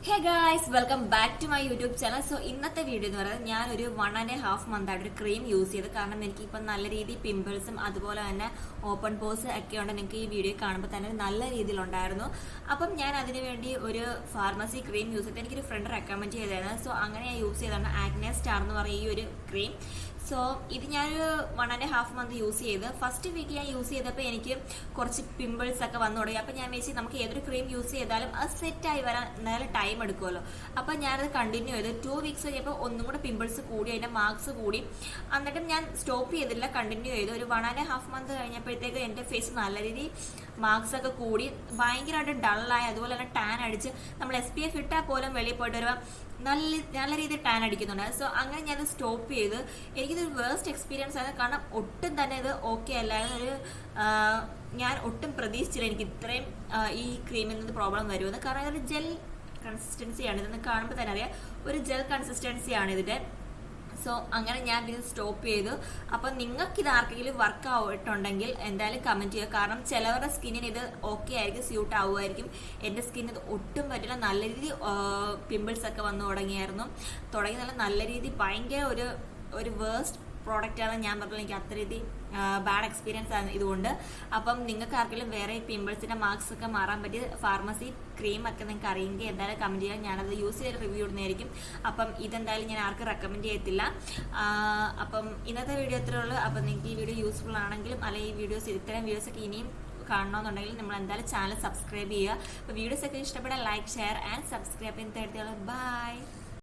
Hey guys welcome back to my YouTube channel so ഇന്നത്തെ video എന്ന് പറയുന്നത് ഞാൻ ഒരു വൺ ആൻഡ് ഹാഫ് മന്ത് ആയിട്ട് ഒരു ക്രീം യൂസ് ചെയ്ത് കാരണം എനിക്ക് ഇപ്പം നല്ല രീതിയിൽ പിമ്പിൾസും അതുപോലെ തന്നെ ഓപ്പൺ പോസ് ഒക്കെ ഉണ്ട്. നിങ്ങൾക്ക് ഈ വീഡിയോ കാണുമ്പോൾ തന്നെ നല്ല രീതിയിലുണ്ടായിരുന്നു അപ്പം ഞാൻ അതിനുവേണ്ടി ഒരു ഫാർമസി ക്രീം യൂസ് ചെയ്ത് എനിക്കൊരു ഫ്രണ്ട് റെക്കമെൻഡ് ചെയ്തായിരുന്നു സോ അങ്ങനെ ഞാൻ യൂസ് ചെയ്താണ് ആഗ്നസ് സ്റ്റാർ എന്ന് പറയുന്ന ഈ ഒരു ക്രീം സോ ഇത് ഞാനൊരു one and half month use ചെയ്ത്. ഫസ്റ്റ് വീക്ക് ഞാൻ യൂസ് ചെയ്തപ്പോൾ എനിക്ക് കുറച്ച് പിമ്പിൾസ് ഒക്കെ വന്നു തുടങ്ങി. അപ്പം ഞാൻ വെച്ച് നമുക്ക് ഏതൊരു ക്രീം യൂസ് ചെയ്താലും അത് സെറ്റായി വരാൻ നല്ല ടൈം എടുക്കുമല്ലോ. അപ്പം ഞാനത് കണ്ടിന്യൂ ചെയ്ത്. ടു വീക്സ് കഴിഞ്ഞപ്പോൾ ഒന്നും കൂടെ പിമ്പിൾസ് കൂടി അതിന്റെ മാർക്സ് കൂടി. എന്നിട്ടും ഞാൻ സ്റ്റോപ്പ് ചെയ്തില്ല കണ്ടിന്യൂ ചെയ്തു. ഒരു വൺ ആൻഡ് ഹാഫ് മന്ത് കഴിഞ്ഞപ്പോഴത്തേക്ക് എന്റെ ഫേസ് നല്ല രീതിയിൽ മാർക്സ് ഒക്കെ കൂടി. ഭയങ്കരമായിട്ട് ഡള്ളായി അതുപോലെ തന്നെ ടാൻ അടിച്ച്. നമ്മൾ എസ് പി എഫ് ഇട്ടാൽ പോലും വെളിയിൽ പോയിട്ട് വരുമ്പോൾ നല്ല നല്ല രീതിയിൽ ടാൻ അടിക്കുന്നുണ്ട്. സോ അങ്ങനെ ഞാനത് സ്റ്റോപ്പ് ചെയ്ത് എനിക്കിതൊരു വേസ്റ്റ് എക്സ്പീരിയൻസ് ആയിരുന്നു കാരണം ഒട്ടും തന്നെ ഇത് ഓക്കെ അല്ലായിരുന്നു ഒരു ഞാൻ ഒട്ടും പ്രതീക്ഷിച്ചില്ല എനിക്ക് ഇത്രയും ഈ ക്രീമിൽ നിന്ന് പ്രോബ്ലം വരുമെന്ന്. കാരണം ഇതൊരു ജെൽ കൺസിസ്റ്റൻസിയാണ് ഇതൊന്ന് കാണുമ്പോൾ തന്നെ അറിയാം. ഒരു ജെൽ കൺസിസ്റ്റൻസിയാണ് ഇതിന്റെ. സോ അങ്ങനെ ഞാൻ ഇത് സ്റ്റോപ്പ് ചെയ്തു. അപ്പം നിങ്ങൾക്ക് ഇത് ആർക്കെങ്കിലും വർക്ക് ആയിട്ടുണ്ടെങ്കിൽ എന്തായാലും കമന്റ് ചെയ്യുക. കാരണം ചിലവരുടെ സ്കിന്നിന് ഇത് ഓക്കെ ആയിരിക്കും സ്യൂട്ട് ആവുമായിരിക്കും. എന്റെ സ്കിന്നിന് ഇത് ഒട്ടും പറ്റില്ല. നല്ല രീതി പിമ്പിൾസ് ഒക്കെ വന്നു തുടങ്ങിയായിരുന്നു. തുടങ്ങി നല്ല നല്ല രീതി ഭയങ്കര ഒരു ഒരു വേസ്റ്റ് പ്രോഡക്റ്റ് ആണ് ഞാൻ പറഞ്ഞത് എനിക്ക് അത്ര ബാഡ് എക്സ്പീരിയൻസ് ആണ് ഇതുകൊണ്ട്. അപ്പം നിങ്ങൾക്ക് ആർക്കെങ്കിലും വേറെ പിമ്പിൾസിന്റെ മാർക്സ് ഒക്കെ മാറാൻ പറ്റിയ ഫാർമസി ക്രീം ഒക്കെ നിങ്ങൾക്ക് അറിയെങ്കിൽ എന്തായാലും കമന്റ് ചെയ്യാൻ ഞാനത് യൂസ് ചെയ്ത് റിവ്യൂ ഇടുന്നതായിരിക്കും. അപ്പം ഇതെന്തായാലും ഞാൻ ആർക്കും റെക്കമെൻഡ് ചെയ്യത്തില്ല. അപ്പം ഇന്നത്തെ വീഡിയോ ഇത്രയേ ഉള്ളൂ. അപ്പം നിങ്ങൾക്ക് ഈ വീഡിയോ യൂസ്ഫുൾ ആണെങ്കിലും അല്ലെങ്കിൽ ഈ വീഡിയോസ് ഇത്തരം വീഡിയോസ് ഒക്കെ ഇനിയും കാണണമെന്നുണ്ടെങ്കിൽ നമ്മൾ എന്തായാലും ചാനൽ സബ്സ്ക്രൈബ് ചെയ്യുക. അപ്പോൾ വീഡിയോസ് ഒക്കെ ഇഷ്ടപ്പെടാൻ ലൈക്ക് ഷെയർ ആൻഡ് സബ്സ്ക്രൈബ് ചെയ്യുന്ന ബൈ